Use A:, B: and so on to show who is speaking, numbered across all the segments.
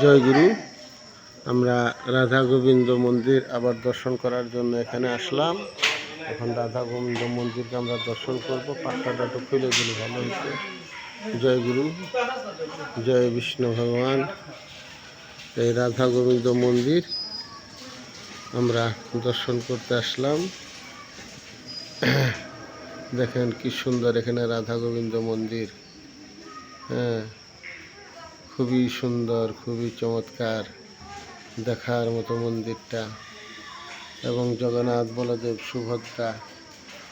A: জয় গুরু আমরা রাধা গোবিন্দ মন্দির আবার দর্শন করার জন্য এখানে আসলাম। এখন রাধা গোবিন্দ মন্দিরকে আমরা দর্শন করব। পাট্টাটা একটু খুলে দিলে ভালো হয়েছে। জয় গুরু জয় বিষ্ণু ভগবান। এই রাধা গোবিন্দ মন্দির আমরা দর্শন করতে আসলাম। দেখেন কি সুন্দর এখানে রাধা গোবিন্দ মন্দির। হ্যাঁ। খুবই সুন্দর, খুবই চমৎকার দেখার মতো মন্দিরটা এবং জগন্নাথ বলদেব সুভদ্রা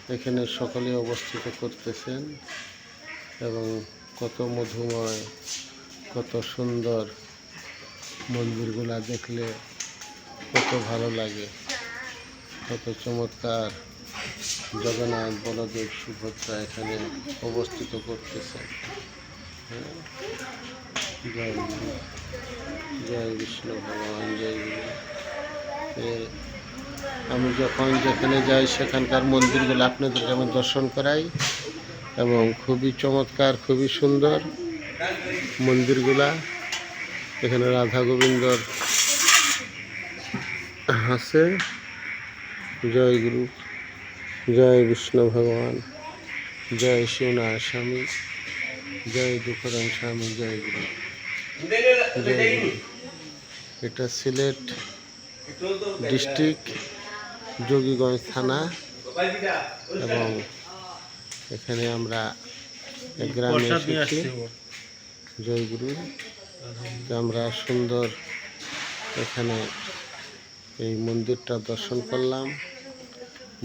A: এখানে সকলে অবস্থিত করতেছেন এবং কত মধুময়, কত সুন্দর মন্দিরগুলা দেখলে কত ভালো লাগে, কত চমৎকার জগন্নাথ বলদেব সুভদ্রা এখানে অবস্থিত করতেছেন। হ্যাঁ জয় গুরু জয় বিষ্ণু ভগবান জয় আমি যখন যেখানে যাই, সেখানকার মন্দিরগুলো আপনাদেরকে আমি দর্শন করাই এবং খুবই চমৎকার, খুবই সুন্দর মন্দিরগুলা। এখানে রাধা গোবিন্দর আছে। জয় গুরু, জয় বিষ্ণু ভগবান, জয় শিবনাথ স্বামী, জয় দুঃখরাম স্বামী, জয় গুরু। এটা সিলেট ডিস্ট্রিক্ট যোগীগঞ্জ থানা এবং এখানে আমরা গ্রামে এসেছি। জয়গুরু। আমরা সুন্দর এখানে এই মন্দিরটা দর্শন করলাম।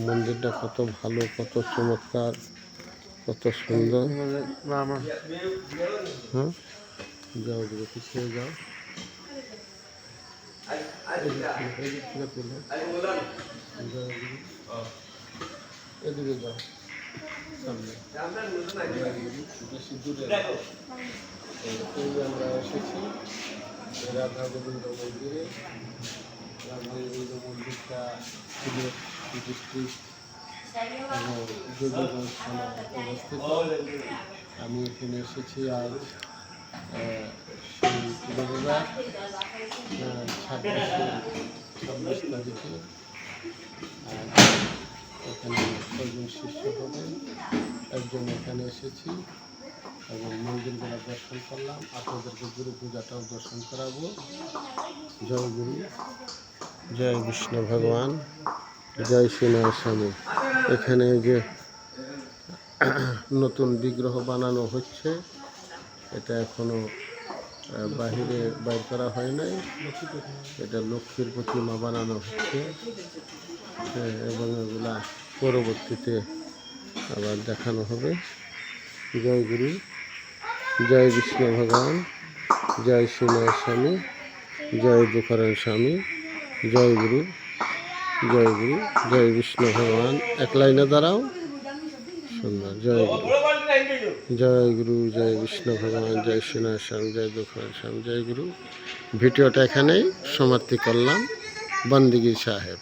A: মন্দিরটা কত ভালো কত চমৎকার কত সুন্দর। হ্যাঁ যাও গুরু পিছিয়ে যাও। এদিক যাও, সামনে। আমরা এসেছি রাধা গোবিন্দ মন্দিরে। রাধা গোবিন্দ মন্দিরটা সিলেট ডিস্ট্রিক্ট অবস্থিত আমি এখানে এসেছি আজ। ছাব্বিশে এখানে ছয়জন শিষ্য হবে একজন এখানে এসেছি এবং মন্দিরগুলো দর্শন করলাম আপনাদেরকে গুরু পূজাটাও দর্শন করাবো জয় গুরু জয় বিষ্ণু ভগবান জয় শ্রীনাথ স্বামী এখানে যে নতুন বিগ্রহ বানানো হচ্ছে এটা এখনও আহ, বাহিরে বাইর করা হয় নাই। এটা লক্ষ্মীর প্রতিমা বানানো হচ্ছে। হ্যাঁ, এবং এগুলা পরবর্তীতে আবার দেখানো হবে। জয় গুরু জয় বিষ্ণু ভগবান জয় শ্রীনাথ স্বামী জয় দুঃখরান স্বামী জয় গুরু জয় গুরু জয় বিষ্ণু ভগবান। এক লাইনে দাঁড়াও। সুন্দর জয় গুরু। জয় গুরু, জয় বিষ্ণু ভগবান, জয় শ্রীনাথ স্বামী জয় দুঃখান স্বামী জয় গুরু। ভিডিওটা এখানেই সমাপ্তি করলাম। বন্দিগি সাহেব।